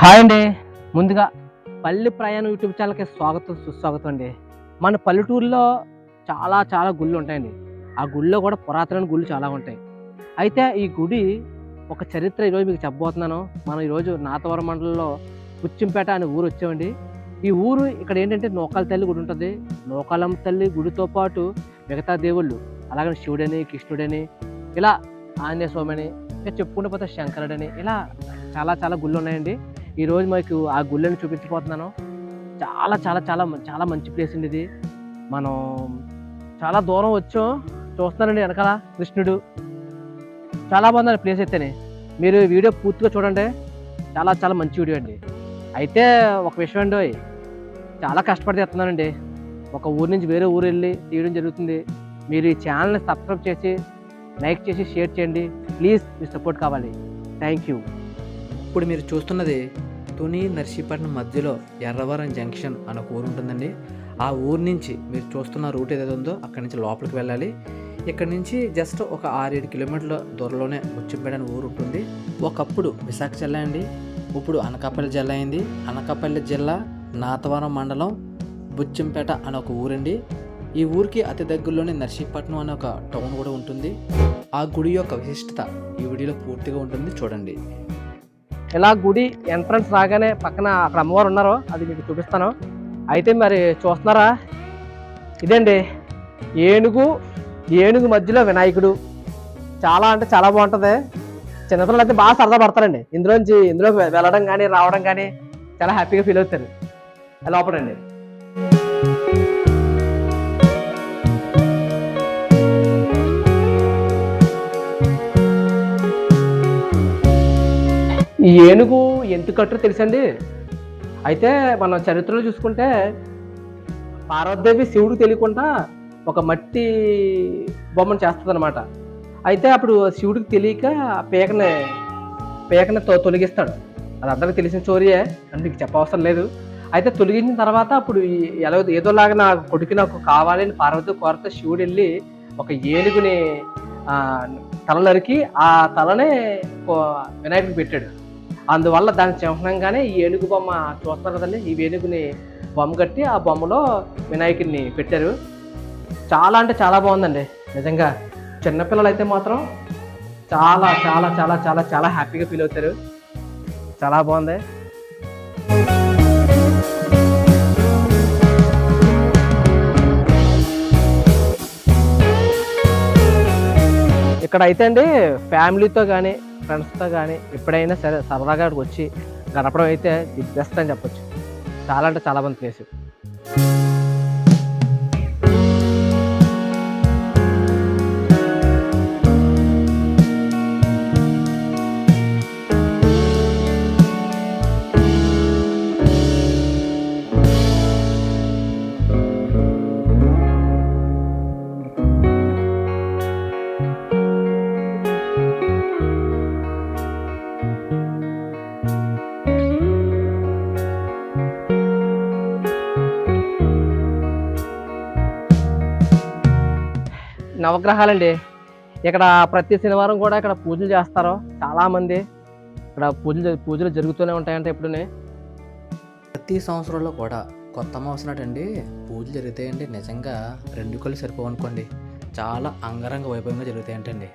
Hi అండి. ముందుగా పల్లె ప్రయాణం యూట్యూబ్ ఛానల్కి స్వాగతం సుస్వాగతం అండి. మన పల్లెటూరులో చాలా చాలా గుళ్ళు ఉంటాయండి. ఆ గుళ్ళో కూడా పురాతన గుళ్ళు చాలా ఉంటాయి. అయితే ఈ గుడి ఒక చరిత్ర ఈరోజు మీకు చెప్పబోతున్నాను. మనం ఈరోజు నాతవరం మండలంలో పుచ్చింపేట అనే ఊరు వచ్చామండి. ఈ ఊరు ఇక్కడ ఏంటంటే నోకాల తల్లి గుడి ఉంటుంది. నోకాలమ్మ తల్లి గుడితో పాటు మిగతా దేవుళ్ళు అలాగే శివుడని కృష్ణుడని ఇలా ఆంజనేయ స్వామిని ఇంకా చెప్పుకుంటూ పోతే శంకరుడని ఇలా చాలా చాలా గుళ్ళు ఉన్నాయండి. ఈ రోజు మీకు ఆ గుళ్ళని చూపించబోతున్నాను. చాలా చాలా చాలా చాలా మంచి ప్లేస్ అండి ఇది. మనం చాలా దూరం వచ్చాం. చూస్తున్నారండి వెనకాల కృష్ణుడు. చాలా బాగుందండి ప్లేస్ అయితేనే. మీరు వీడియో పూర్తిగా చూడండి. చాలా చాలా మంచి వీడియో అండి. అయితే ఒక విషయం అండి చాలా కష్టపడి తెస్తున్నానండి. ఒక ఊరు నుంచి వేరే ఊరు వెళ్ళి తీయడం జరుగుతుంది. మీరు ఈ ఛానల్ని సబ్స్క్రైబ్ చేసి లైక్ చేసి షేర్ చేయండి. ప్లీజ్ మీ సపోర్ట్ కావాలి. థ్యాంక్ యూ ఇప్పుడు మీరు చూస్తున్నది తుని నర్సీపట్నం మధ్యలో ఎర్రవరం జంక్షన్ అనే ఒక ఊరు ఉంటుందండి. ఆ ఊరు నుంచి మీరు చూస్తున్న రూట్ ఏదైతే ఉందో అక్కడి నుంచి లోపలికి వెళ్ళాలి. ఇక్కడ నుంచి జస్ట్ ఒక ఆరేడు కిలోమీటర్ల దూరంలోనే ముచ్చింపేట అనే ఊరు ఉంటుంది. ఒకప్పుడు విశాఖ జిల్లా అండి. ఇప్పుడు అనకాపల్లి జిల్లా అయింది. అనకాపల్లి జిల్లా నాతవరం మండలం బుచ్చంపేట అనే ఒక ఊరండి. ఈ ఊరికి అతి దగ్గరలోనే నర్సీపట్నం అనే ఒక టౌన్ కూడా ఉంటుంది. ఆ గుడి యొక్క విశిష్టత ఈ వీడియోలో పూర్తిగా ఉంటుంది. చూడండి. ఇలా గుడి ఎంట్రన్స్ రాగానే పక్కన అక్కడ అమ్మవారు ఉన్నారు అది మీకు చూపిస్తాను. అయితే మరి చూస్తున్నారా? ఇదండి ఏనుగు ఏనుగు మధ్యలో వినాయకుడు. చాలా అంటే చాలా బాగుంటుంది. చిన్నపిల్లలు అయితే బాగా సరదా పడతారండి. ఇందులోంచి ఇందులో వెళ్ళడం కానీ రావడం కానీ చాలా హ్యాపీగా ఫీల్ అవుతారు. లోపలండి. ఈ ఏనుగు ఎందుకు కట్టరో తెలుసండి? అయితే మనం చరిత్రలో చూసుకుంటే పార్వతీదేవి శివుడు తెలియకుండా ఒక మట్టి బొమ్మను చేస్తుంది అనమాట అయితే అప్పుడు శివుడికి తెలియక ఆ పేకని పేకని తొ- తొలగిస్తాడు. అది అందరికి తెలిసిన స్టోరీయే అని మీకు చెప్పవసరం లేదు. అయితే తొలగించిన తర్వాత అప్పుడు ఎలా ఏదోలాగా నా కొడుకు నాకు కావాలని పార్వతి కోరత శివుడు వెళ్ళి ఒక ఏనుగుని తల నరికి ఆ తలనే కో- వినాయకుడికి పెట్టాడు. అందువల్ల దాని చిహ్నంగానే ఈ ఏనుగు బొమ్మ చూస్తారు కదండి. ఈ ఏనుగుని బొమ్మ కట్టి ఆ బొమ్మలో వినాయకుడిని పెట్టారు. చాలా అంటే చాలా బాగుందండి. నిజంగా చిన్నపిల్లలు అయితే మాత్రం చాలా చాలా చాలా చాలా చాలా హ్యాపీగా ఫీల్ అవుతారు. చాలా బాగుంది. ఇక్కడ అయితే అండి ఫ్యామిలీతో కానీ ఫ్రెండ్స్తో కానీ ఎప్పుడైనా సరే సరదాగా అక్కడికి వచ్చి గడపడం అయితే ది బెస్ట్ అని చెప్పొచ్చు. చాలా అంటే చాలా మంది ప్లేస్ నవగ్రహాలండి. ఇక్కడ ప్రతి శనివారం కూడా ఇక్కడ పూజలు చేస్తారు. చాలా మంది ఇక్కడ పూజలు పూజలు జరుగుతూనే ఉంటాయంటే ఎప్పుడునే ప్రతి సంవత్సరంలో కూడా కొత్త అమావాసనాటండి పూజలు జరుగుతాయండి. నిజంగా రెండు కళ్ళు సరిపోవనుకోండి చాలా అంగరంగ వైభవంగా జరుగుతాయంటండి.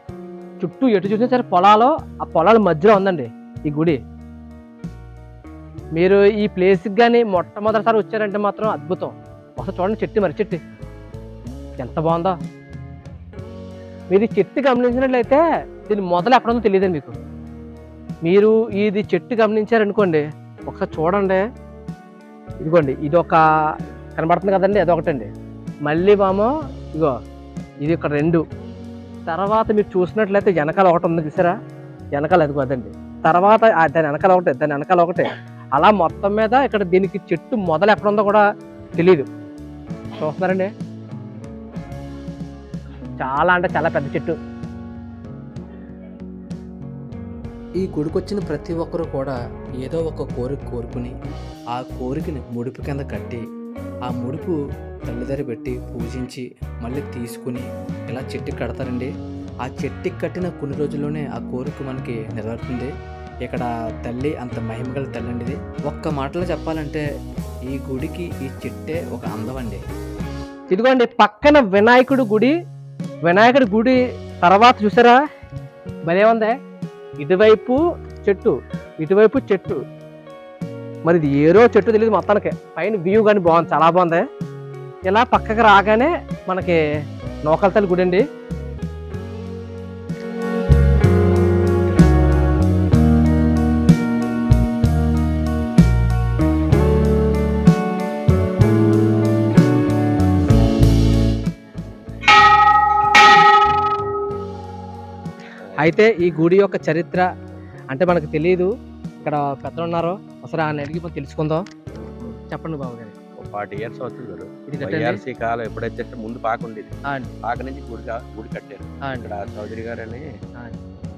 చుట్టూ ఎటు చూసినా సరే పొలాలు ఆ పొలాల మధ్యలో ఉందండి ఈ గుడి. మీరు ఈ ప్లేస్కి కానీ మొట్టమొదటిసారి వచ్చారంటే మాత్రం అద్భుతం. ఒకసారి చూడండి చెట్టు మరి చెట్టు. ఎంత బాగుందో. మీరు చెట్టు గమనించినట్లయితే దీని మొదలు ఎక్కడ ఉందో తెలియదండి మీకు. మీరు ఇది చెట్టు గమనించారనుకోండి ఒకసారి చూడండి. ఇదిగోండి ఇది ఒక కనబడుతుంది కదండి అదొకటండి. మళ్ళీ మామో ఇగో ఇది ఇక్కడ రెండు. తర్వాత మీరు చూసినట్లయితే వెనకాల ఒకటి ఉంది చూసారా? వెనకాల అది కదండి తర్వాత దాని వెనకాల ఒకటి దాని వెనకాల ఒకటి. అలా మొత్తం మీద ఇక్కడ దీనికి చెట్టు మొదలు ఎక్కడ ఉందో కూడా తెలియదు చూస్తున్నారండి? చాలా అంటే చాలా పెద్ద చెట్టు. ఈ గుడికొచ్చిన ప్రతి ఒక్కరూ కూడా ఏదో ఒక కోరిక కోరుకుని ఆ కోరికని ముడుపు కింద కట్టి ఆ ముడుపు తల్లిదరి పెట్టి పూజించి మళ్ళీ తీసుకుని ఇలా చెట్టుకి కడతారండి. ఆ చెట్టుకి కట్టిన కొన్ని రోజుల్లోనే ఆ కోరిక మనకి నెరవేరుతుంది. ఇక్కడ తల్లి అంత మహిమగల తల్లి అండి ఇది. ఒక్క మాటలో చెప్పాలంటే ఈ గుడికి ఈ చెట్టే ఒక అందం అండి. ఇదిగోండి పక్కన వినాయకుడి గుడి వినాయకుడి గుడి తర్వాత చూసారా? భలే ఉందే. ఇటువైపు చెట్టు ఇటువైపు చెట్టు. మరి ఇది ఏరో చెట్టు తెలియదు మొత్తానికి. పైన వ్యూ కానీ బాగుంది చాలా బాగుంది. ఇలా పక్కకి రాగానే మనకి నోకల్తల్లి గుడి అండి అయితే ఈ గుడి యొక్క చరిత్ర అంటే మనకు తెలియదు ఇక్కడ పెద్దలు ఉన్నారు ఒకసారి ఆయన అడిగి తెలుసుకుందాం. చెప్పండి బాబు గారు. ఫార్టీ ఇయర్స్ అవుతుంది ఇది కాలం ఎప్పుడైతే ముందు పాక ఉండేది. పాక నుంచి గుడి గుడి కట్టారు. ఇక్కడ చౌదరి గారు అని.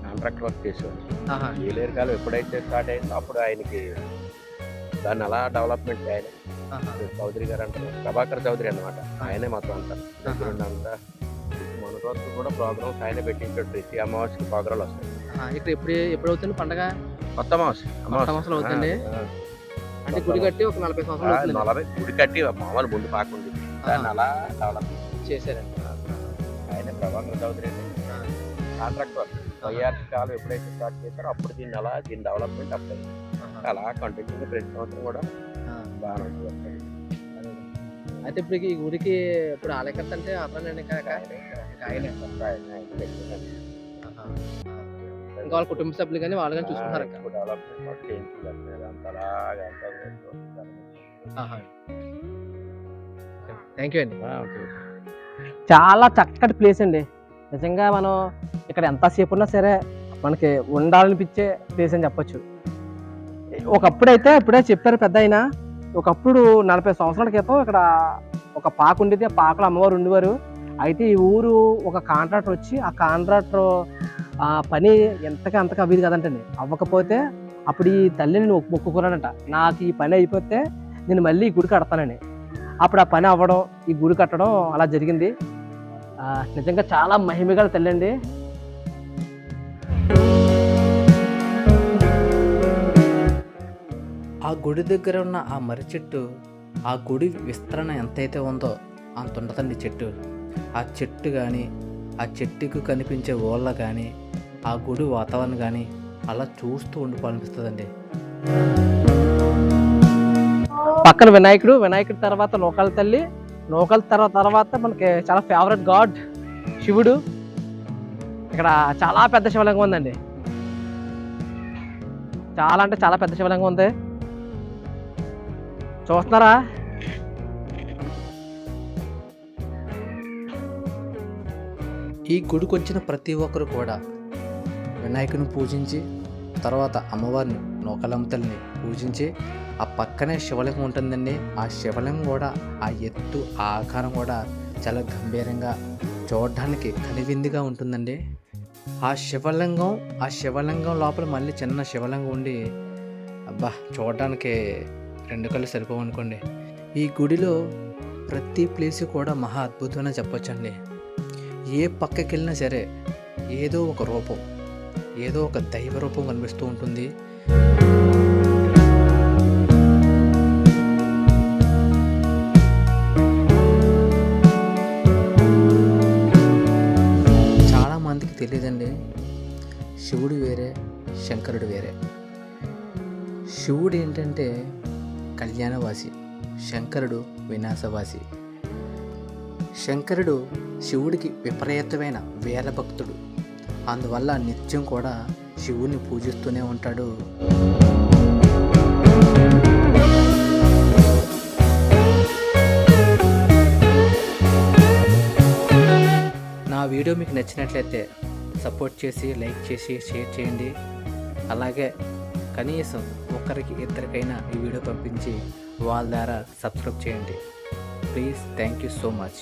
కాంట్రాక్ట్ వర్క్ చేసేవాడు ఆహా, ఏలేరు కాలం ఎప్పుడైతే స్టార్ట్ అయిందో అప్పుడు ఆయనకి దాన్ని అలా డెవలప్మెంట్ ఆయన చౌదరి గారు అంటారు. ప్రభాకర్ చౌదరి అన్నమాట. ఆయనే మొత్తం అంతా దగ్గరుండి రోజు కూడా ప్రోగ్రామ్స్ ఆయన పెట్టించాడు ప్రతి అమావాస్యకి ప్రోగ్రాలు వస్తాయి. ఇక్కడ ఎప్పుడు ఎప్పుడు అవుతుంది పండగ కొత్త అమావాస్య సంవత్సరం అవుతుంది? అంటే గుడి కట్టి ఒక నలభై సంవత్సరాలు అవుతుంది నలభై గుడి కట్టి మామూలు ముందు పాక ఉంది దాన్ని అలా డెవలప్ చేశారండి. ఆయన ప్రభాకర్ చౌదరి అని ఆ. Contract work. వైఆర్సీ కాలం ఎప్పుడైతే స్టార్ట్ చేశారో అప్పుడు దీన్ని అలా దీని డెవలప్మెంట్ అప్పుడు. ఆహా, అలా కంటిన్యూగా ప్రతి సంవత్సరం కూడా. బాగా. అయితే ఇప్పుడు ఈ గుడికి ఇప్పుడు ఆలయకర్త అంటే అతనండి ఆయనే. ఆహా. ఇంకా వాళ్ళ కుటుంబ సభ్యులు కానీ వాళ్ళు కానీ చూసుకుంటారు థ్యాంక్ యూ అండి. చాలా చక్కటి ప్లేస్ అండి. నిజంగా మనం ఇక్కడ ఎంతసేపు ఉన్నా సరే మనకి ఉండాలనిపించే ప్లేస్ అని చెప్పొచ్చు. ఒకప్పుడైతే ఇప్పుడే చెప్పారు పెద్ద ఆయన. ఒకప్పుడు నలభై సంవత్సరాల క్రితం ఇక్కడ ఒక పాక ఉండేది. ఆ పాకలో అమ్మవారు ఉండేవారు. అయితే ఈ ఊరు ఒక కాంట్రాక్టర్ వచ్చి ఆ కాంట్రాక్టర్ ఆ పని ఎంతగా అంతగా అవ్వదు కదంటండి. అవ్వకపోతే అప్పుడు ఈ తల్లిని నేను మొక్కుకున్నానంట నాకు ఈ పని అయిపోతే నేను మళ్ళీ ఈ గుడి కడతానని అప్పుడు ఆ పని అవ్వడం ఈ గుడి కట్టడం అలా జరిగింది. నిజంగా చాలా మహిమగల తల్లి అండి ఆ గుడి దగ్గర ఉన్న ఆ మర్రి చెట్టు ఆ గుడి విస్తరణ ఎంతైతే ఉందో అంత ఉండదండి చెట్టు. ఆ చెట్టు కానీ ఆ చెట్టుకు కనిపించే ఓళ్ళ కానీ ఆ గుడి వాతావరణం కానీ అలా చూస్తూ ఉండిపోవాలనిపిస్తుందండి. పక్కన వినాయకుడు వినాయకుడి తర్వాత లోకల్ తల్లి లోకల్ తర్వాత తర్వాత మనకి చాలా ఫేవరెట్ గాడ్ శివుడు. ఇక్కడ చాలా పెద్ద శివలింగం ఉందండి. చాలా అంటే చాలా పెద్ద శివలింగం ఉంది. చూస్తున్నారా? ఈ గుడికి వచ్చిన ప్రతి ఒక్కరు కూడా వినాయకుని పూజించి తర్వాత అమ్మవారిని నూకలంతల్ని పూజించి ఆ పక్కనే శివలింగం ఉంటుందండి. ఆ శివలింగం కూడా ఆ ఎత్తు ఆ ఆకారం కూడా చాలా గంభీరంగా చూడడానికి కనివిందిగా ఉంటుందండి. ఆ శివలింగం ఆ శివలింగం లోపల మళ్ళీ చిన్న శివలింగం ఉండి అబ్బా చూడడానికి రెండు కళ్ళు సరిపోవు అనుకోండి. ఈ గుడిలో ప్రతి ప్లేస్ కూడా మహా అద్భుతమైన చెప్పొచ్చండి. ఏ పక్కకి వెళ్ళినా సరే ఏదో ఒక రూపం ఏదో ఒక దైవ రూపం కనిపిస్తూ ఉంటుంది. చాలా మందికి తెలియదండి శివుడు వేరే శంకరుడు వేరే. శివుడు ఏంటంటే కళ్యాణవాసి శంకరుడు వినాశవాసి. శంకరుడు శివుడికి విపరీతమైన వేల భక్తుడు. అందువల్ల నిత్యం కూడా శివుని పూజిస్తూనే ఉంటాడు. నా వీడియో మీకు నచ్చినట్లయితే సపోర్ట్ చేసి లైక్ చేసి షేర్ చేయండి. అలాగే కనీసం ఒక్కరికి ఇద్దరికైనా ఈ వీడియో పంపించి వాళ్ళ ద్వారా సబ్స్క్రైబ్ చేయండి. Please thank you so much